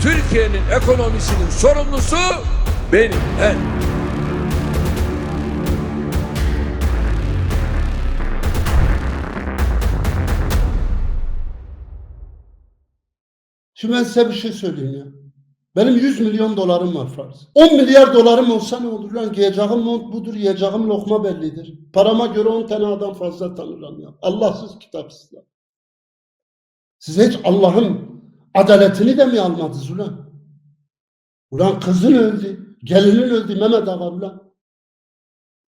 Türkiye'nin ekonomisinin sorumlusu benim ben. Şimdi ben size bir şey söyleyeyim ya. Benim 100 milyon dolarım var farz. 10 milyar dolarım olsa ne olur lan? Giyeceğim mont budur, yiyeceğim lokma bellidir. Parama göre 10 tane adam fazla tanırım ya. Allahsız kitapsızlar. Siz hiç Allah'ın adaletini de mi almadınız ulan? Ulan kızın öldü, gelinin öldü Mehmet Ağa ulan.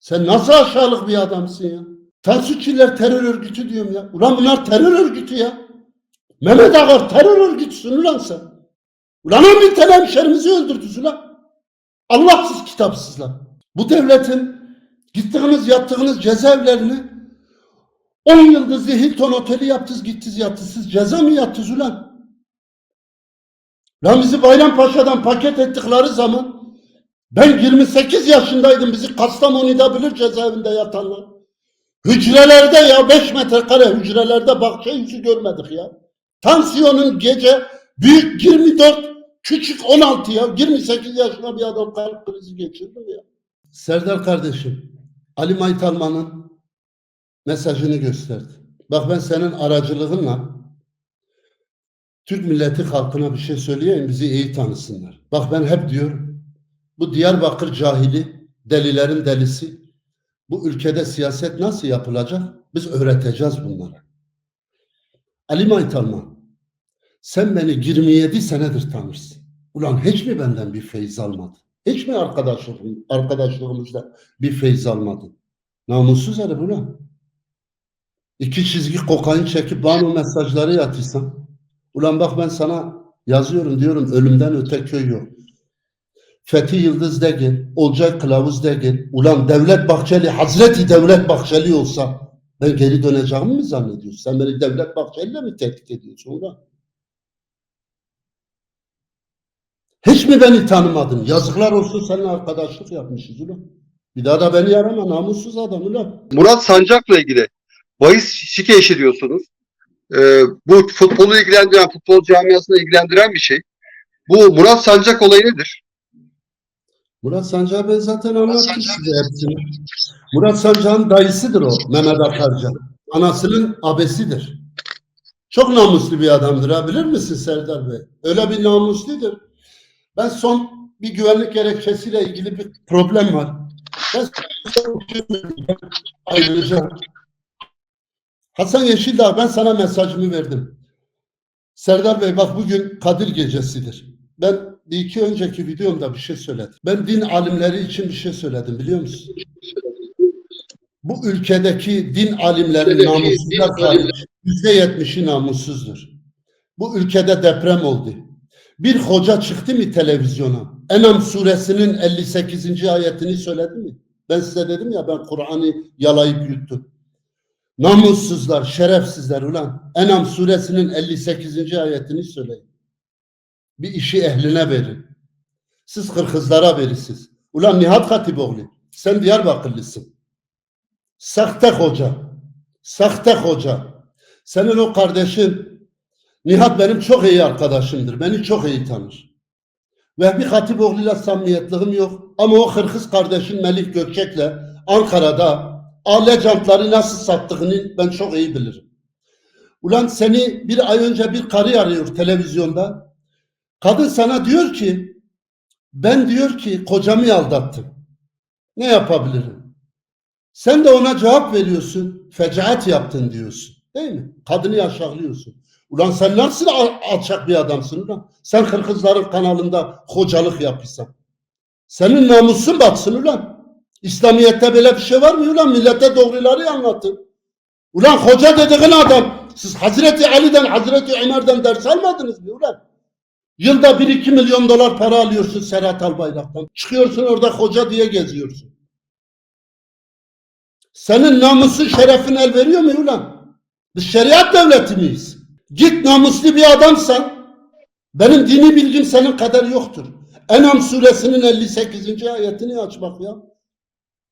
Sen nasıl aşağılık bir adamsın ya? Tansuçiler terör örgütü diyorum ya. Ulan bunlar terör örgütü ya. Mehmet Ağa terör örgütüsün ulan sen. Ulan on bin tane hemşerimizi öldürdünüz ulan. Allahsız kitapsızlar. Bu devletin gittiğiniz yattığınız cezaevlerini 10 yıldızlı Hilton Oteli yaptınız gittiniz yattınız. Siz ceza mı yattınız ulan? Lan bizi Bayrampaşa'dan paket ettikleri zaman ben 28 yaşındaydım bizi Kastamonu'da bilir cezaevinde yatanlar. Hücrelerde ya 5 metrekare hücrelerde bahçe yüzü görmedik ya. Tansiyonun gece büyük 24, küçük 16 ya. 28 yaşında bir adam kalp krizi geçirdi ya? Serdar kardeşim, Ali Maytalman'ın mesajını gösterdi. Bak ben senin aracılığınla Türk milleti halkına bir şey söyleyeyim bizi iyi tanısınlar. Bak ben hep diyorum bu Diyarbakır cahili, delilerin delisi bu ülkede siyaset nasıl yapılacak? Biz öğreteceğiz bunlara. Ali Maytalman sen beni 27 senedir tanırsın. Ulan hiç mi benden bir feyiz almadın? Hiç mi arkadaşlığım, arkadaşlığımızda bir feyiz almadın? Namussuz herif ulan. İki çizgi kokain çekip bana mesajları yatırsan. Ulan bak ben sana yazıyorum diyorum ölümden öte köy yok. Fethi Yıldız değil, Olcay Kılavuz değil. Ulan Devlet Bahçeli, Hazreti Devlet Bahçeli olsa ben geri döneceğimi mi zannediyorsun? Sen beni Devlet Bahçeli'yle mi tehdit ediyorsun ulan? Hiç mi beni tanımadın? Yazıklar olsun seninle arkadaşlık yapmışız ulan. Bir daha da beni arama namussuz adam ulan. Murat Sancak'la ilgili bahis şike işi diyorsunuz. Ee, bu futbolu ilgilendiren, futbol camiasını ilgilendiren bir şey. Bu Murat Sancak olayı nedir? Murat Sancak'ı ben zaten anlattım size hepsini. Murat Sancak'ın dayısıdır o Mehmet Akarcan. Anasının abesidir. Çok namuslu bir adamdır ha bilir misin Serdar Bey? Öyle bir namusludur. Ben son bir güvenlik gerekçesiyle ilgili bir problem var. Ben ayrıca Hasan Yeşildağ ben sana mesajımı verdim. Serdar Bey bak bugün Kadir gecesidir. Ben bir iki önceki videomda bir şey söyledim. Ben din alimleri için bir şey söyledim biliyor musun? Bu ülkedeki din alimlerin namussuzlar hariç yüzde yetmişi namussuzdur. Bu ülkede deprem oldu. Bir hoca çıktı mı televizyona? Enam suresinin 58. ayetini söyledi mi? Ben size dedim ya ben Kur'an'ı yalayıp yuttum. Namussuzlar, şerefsizler ulan. Enam suresinin 58. ayetini söyleyin. Bir işi ehline verin. Siz kırkızlara verirsiniz. Ulan Nihat Hatipoğlu sen Diyarbakırlısın. Sahte hoca. Sahte hoca. Senin o kardeşin Nihat benim çok iyi arkadaşımdır. Beni çok iyi tanır. Vehbi Hatipoğlu'yla samimiyetliğim yok. Ama o hırkız kardeşin Melih Gökçek'le Ankara'da aile jantları nasıl sattığını ben çok iyi bilirim. Ulan seni bir ay önce bir karı arıyor televizyonda. Kadın sana diyor ki ben diyor ki kocamı aldattım. Ne yapabilirim? Sen de ona cevap veriyorsun. Fecaat yaptın diyorsun. Değil mi? Kadını aşağılıyorsun. Ulan sen nasıl al- alçak bir adamsın ulan? Sen Kırkızların kanalında hocalık yapıyorsan. Senin namusun batsın ulan. İslamiyet'te böyle bir şey var mı ulan? Millete doğruları anlatın. Ulan hoca dediğin adam siz Hazreti Ali'den Hazreti Ömer'den ders almadınız mı ulan? Yılda 1-2 milyon dolar para alıyorsun Serhat Albayrak'tan. Çıkıyorsun orada hoca diye geziyorsun. Senin namusun şerefin el veriyor mu ulan? Biz şeriat devleti miyiz? Git namuslu bir adamsan benim dini bilgim senin kadar yoktur. Enam suresinin 58. ayetini aç bak ya.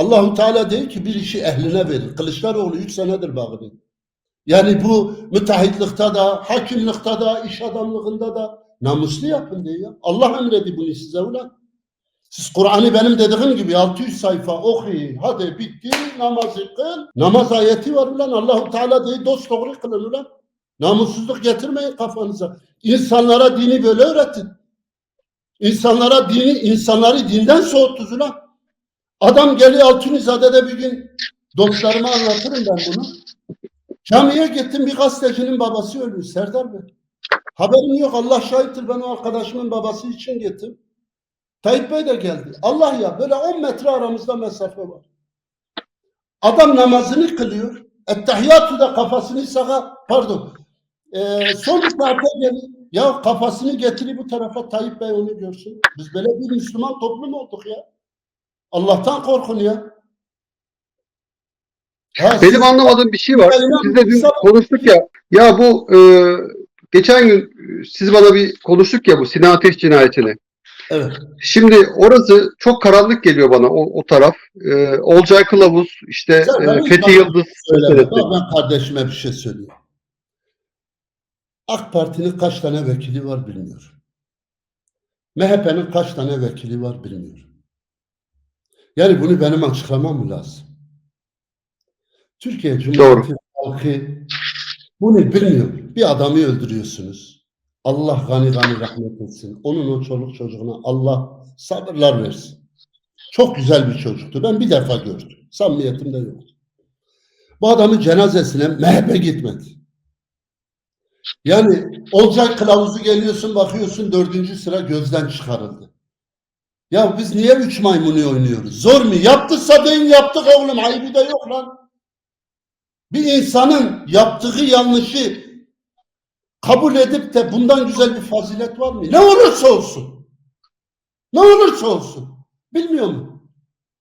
Allahu Teala diyor ki bir işi ehline verir. Kılıçdaroğlu 3 senedir bağırıyor. Yani bu müteahhitlikte da, hakimlikte da, iş adamlığında da namuslu yapın diyor. Allah emredi bunu size ulan. Siz Kur'an'ı benim dediğim gibi 600 sayfa okuyun. Hadi bitti namazı kıl. Namaz ayeti var ulan. Allahu Teala diyor dost doğru kılın ulan. Namussuzluk getirmeyin kafanıza. İnsanlara dini böyle öğretin. İnsanlara dini, insanları dinden soğuttunuz ulan. Adam geliyor Altunizade'de bir gün dostlarıma anlatırım ben bunu. Camiye gittim bir gazetecinin babası ölmüş Serdar Bey. Haberim yok Allah şahittir ben o arkadaşımın babası için gittim. Tayyip Bey de geldi. Allah ya böyle 10 metre aramızda mesafe var. Adam namazını kılıyor. Ettehiyyatü da kafasını sağa pardon. Ee, son saatte geliyor. Ya kafasını getirip bu tarafa Tayyip Bey onu görsün. Biz böyle bir Müslüman toplum olduk ya. Allah'tan korkun ya. Ha, siz- Benim anlamadığım bir şey var. Siz de dün konuştuk ya. Ya bu e, geçen gün e, siz bana bir konuştuk ya bu Sinan Ateş cinayetini. Evet. Şimdi orası çok karanlık geliyor bana o, o taraf. E, Olcay Kılavuz, işte e, Fethi Yıldız Söyleme. ben kardeşime bir şey söyleyeyim. AK Parti'nin kaç tane vekili var bilmiyorum. MHP'nin kaç tane vekili var bilmiyorum. Yani bunu benim açıklamam lazım? Türkiye Cumhuriyeti halkı bunu bilmiyor. Bir adamı öldürüyorsunuz. Allah gani gani rahmet etsin. Onun o çoluk çocuğuna Allah sabırlar versin. Çok güzel bir çocuktu. Ben bir defa gördüm. Samimiyetim de yok. Bu adamın cenazesine MHP gitmedi. Yani olacak kılavuzu geliyorsun bakıyorsun dördüncü sıra gözden çıkarıldı. Ya biz niye üç maymunu oynuyoruz? Zor mu? Yaptıysa deyin yaptık oğlum. Ayıbı da yok lan. Bir insanın yaptığı yanlışı kabul edip de bundan güzel bir fazilet var mı? Ne olursa olsun. Ne olursa olsun. Bilmiyor mu?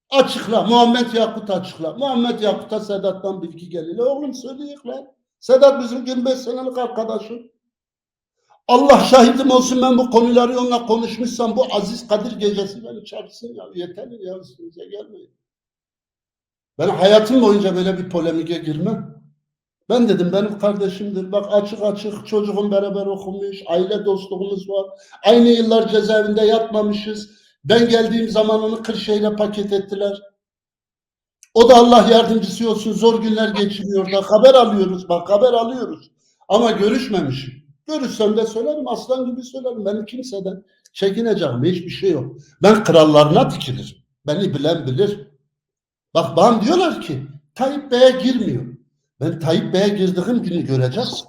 Açıkla. Muhammed Yakut açıkla. Muhammed Yakut'a Sedat'tan bilgi geliyor. Oğlum söyleyek lan. Sedat bizim 25 senelik arkadaşım. Allah şahidim olsun ben bu konuları onunla konuşmuşsam bu Aziz Kadir gecesi beni çarpsın ya. Yeter ya üstünüze gelmeyin. Ben hayatım boyunca böyle bir polemike girmem. Ben dedim benim kardeşimdir. Bak açık açık çocuğum beraber okumuş. Aile dostluğumuz var. Aynı yıllar cezaevinde yatmamışız. Ben geldiğim zaman onu Kırşehir'e paket ettiler. O da Allah yardımcısı olsun. Zor günler geçiriyor da. Haber alıyoruz. Bak haber alıyoruz. Ama görüşmemişim. Görüşsem de söylerim. Aslan gibi söylerim. Benim kimseden çekineceğim. Hiçbir şey yok. Ben krallarına dikilirim. Beni bilen bilir. Bak bana diyorlar ki Tayyip Bey'e girmiyor. Ben Tayyip Bey'e girdiğim günü göreceğiz.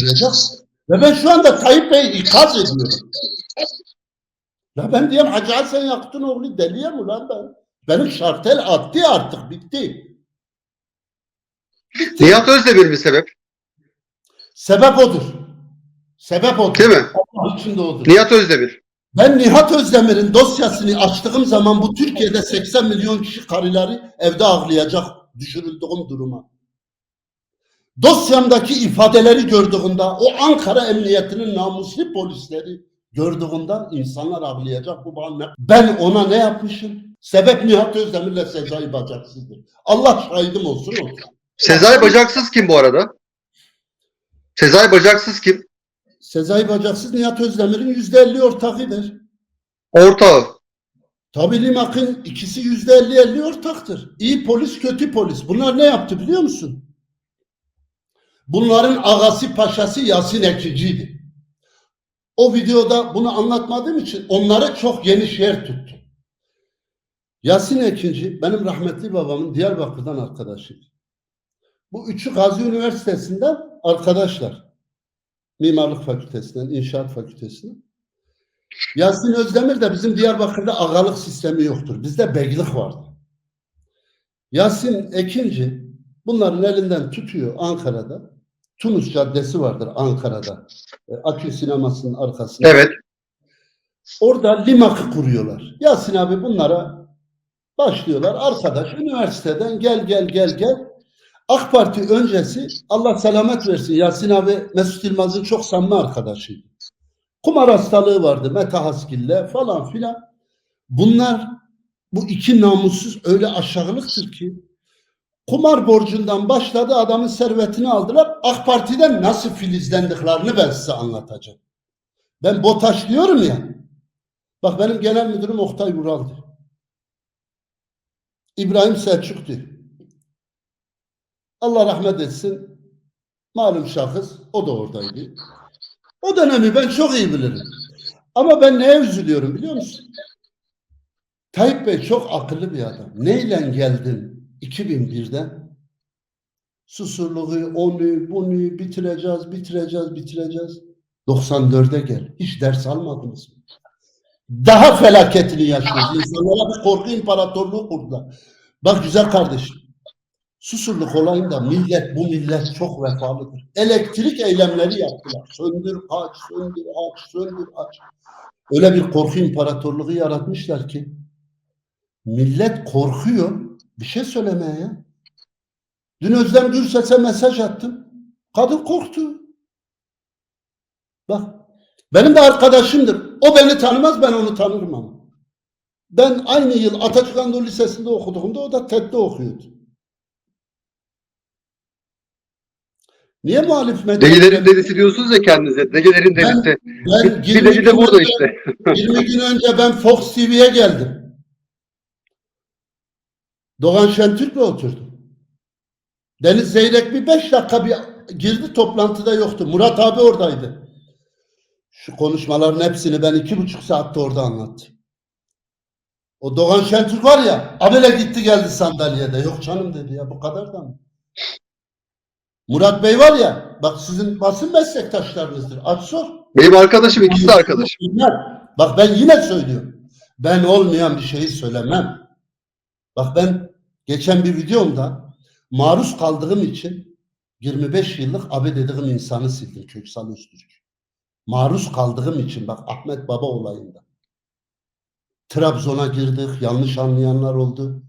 Göreceğiz. Ve ben şu anda Tayyip Bey'i ikaz ediyorum. Ya ben diyeyim Hacı Hasan Yakut'un oğlu deliye mi lan ben? Benim şartel attı artık bitti. Bitti. Nihat Özdemir mi sebep? Sebep odur. Sebep odur. Değil mi? Allah için de odur. Nihat Özdemir. Ben Nihat Özdemir'in dosyasını açtığım zaman bu Türkiye'de 80 milyon kişi karıları evde ağlayacak düşürüldüğüm duruma. Dosyamdaki ifadeleri gördüğünde o Ankara Emniyeti'nin namuslu polisleri gördüğünde insanlar ağlayacak bu bana. Ben ona ne yapmışım? Sebep Nihat Özdemir'le Sezai Bacaksız'dır. Allah şahidim olsun o. Sezai Bacaksız kim bu arada? Sezai Bacaksız kim? Sezai Bacaksız Nihat Özdemir'in yüzde elli ortağıdır. Ortağı. Tabii Limak'ın ikisi yüzde elli elli ortaktır. İyi polis, kötü polis. Bunlar ne yaptı biliyor musun? Bunların ağası paşası Yasin Ekici'ydi. O videoda bunu anlatmadığım için onları çok geniş yer tuttu. Yasin Ekinci benim rahmetli babamın Diyarbakır'dan arkadaşıydı. Bu üçü Gazi Üniversitesi'nden arkadaşlar. Mimarlık Fakültesinden, İnşaat Fakültesinden. Yasin Özdemir de bizim Diyarbakır'da agalık sistemi yoktur. Bizde beglik vardı. Yasin Ekinci bunların elinden tutuyor Ankara'da. Tunus Caddesi vardır Ankara'da. E, Akü sinemasının arkasında. Evet. Orada limakı kuruyorlar. Yasin abi bunlara başlıyorlar. Arkadaş üniversiteden gel gel gel gel. AK Parti öncesi Allah selamet versin. Yasin abi Mesut Yılmaz'ın çok samimi arkadaşıydı. Kumar hastalığı vardı Mete Haskil'le falan filan. Bunlar bu iki namussuz öyle aşağılıktır ki Kumar borcundan başladı adamın servetini aldılar. AK Parti'den nasıl filizlendiklerini ben size anlatacağım. Ben BOTAŞ diyorum ya. Bak benim genel müdürüm Oktay Vural'dı. İbrahim Selçuk'tu. Allah rahmet etsin. Malum şahıs o da oradaydı. O dönemi ben çok iyi bilirim. Ama ben neye üzülüyorum biliyor musun? Tayyip Bey çok akıllı bir adam. Neyle geldin 2001'de? Susurluğu, onu, bunu bitireceğiz, bitireceğiz, bitireceğiz. 94'e gel. Hiç ders almadınız mı? Daha felaketini yaşıyoruz. İnsanlara bir korku imparatorluğu kurdular. Bak güzel kardeşim. Susurluk olayında millet, bu millet çok vefalıdır. Elektrik eylemleri yaptılar. Söndür, aç, söndür, aç, söndür, aç. Öyle bir korku imparatorluğu yaratmışlar ki millet korkuyor bir şey söylemeye ya. Dün Özlem Gürses'e mesaj attım. Kadın korktu. Bak benim de arkadaşımdır. O beni tanımaz ben onu tanırım ama. Ben aynı yıl Atatürk Anadolu Lisesi'nde okuduğumda o da TED'de okuyordu. Niye muhalif medya? Degelerin delisi diyorsunuz ya kendinize. Degelerin delisi. Ben Bir 20 de bir de gün burada önce- işte. 20 gün önce ben Fox TV'ye geldim. Doğan Şentürk'le oturdum. Deniz Zeyrek bir beş dakika bir girdi toplantıda yoktu. Murat abi oradaydı. Şu konuşmaların hepsini ben iki buçuk saatte orada anlattım. O Doğan Şentürk var ya, abele gitti geldi sandalyede. Yok canım dedi ya bu kadar da mı? Murat Bey var ya, bak sizin basın meslektaşlarınızdır. Aç sor. Benim arkadaşım ikisi de arkadaşım. Bak ben yine söylüyorum. Ben olmayan bir şeyi söylemem. Bak ben geçen bir videomda maruz kaldığım için 25 yıllık abi dediğim insanı sildim Köksal Öztürk. Maruz kaldığım için bak Ahmet Baba olayında. Trabzon'a girdik, yanlış anlayanlar oldu.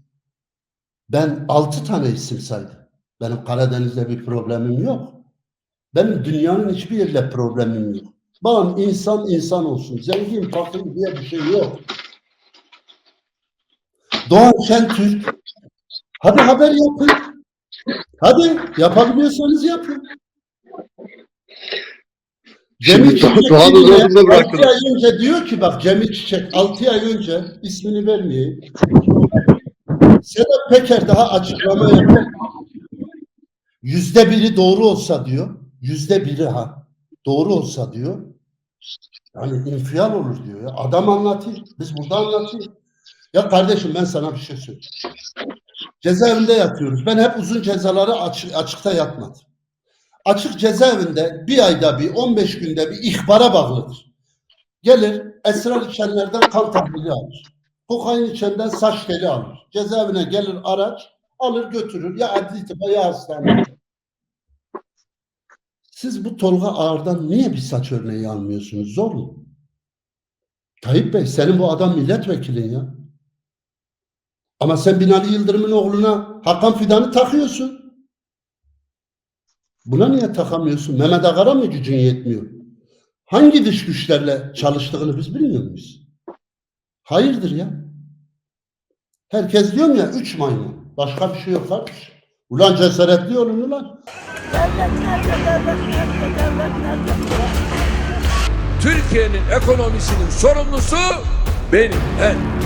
Ben 6 tane isim saydım. Benim Karadeniz'de bir problemim yok. Benim dünyanın hiçbir yerle problemim yok. Bana insan insan olsun. Zengin fakir diye bir şey yok. Doğan Şentürk. Hadi haber yapın. Hadi yapabiliyorsanız yapın. Cemil Çiçek altı ay önce diyor ki bak Cemil Çiçek 6 ay önce ismini vermeyeyim. Sedat Peker daha açıklama yapıyor. Yüzde biri doğru olsa diyor. Yüzde biri ha. Doğru olsa diyor. Yani infial olur diyor. Ya. Adam anlatıyor. Biz burada anlatıyoruz. Ya kardeşim ben sana bir şey söyleyeyim. Cezaevinde yatıyoruz. Ben hep uzun cezaları açık, açıkta yatmadım. Açık cezaevinde bir ayda bir, 15 günde bir ihbara bağlıdır. Gelir, esrar içenlerden kan tahlili alır. Kokain içenden saç teli alır. Cezaevine gelir araç, alır götürür. Ya adli tıpa ya hastane. Siz bu Tolga Ağar'dan niye bir saç örneği almıyorsunuz? Zor mu? Tayyip Bey senin bu adam milletvekilin ya. Ama sen Binali Yıldırım'ın oğluna Hakan Fidan'ı takıyorsun. Buna niye takamıyorsun? Mehmet Agar'a mı gücün yetmiyor? Hangi dış güçlerle çalıştığını biz bilmiyor muyuz? Hayırdır ya? Herkes diyorum ya üç maymun. Başka bir şey yok kardeşim. Ulan cesaretli olun ulan. Türkiye'nin ekonomisinin sorumlusu benim ben.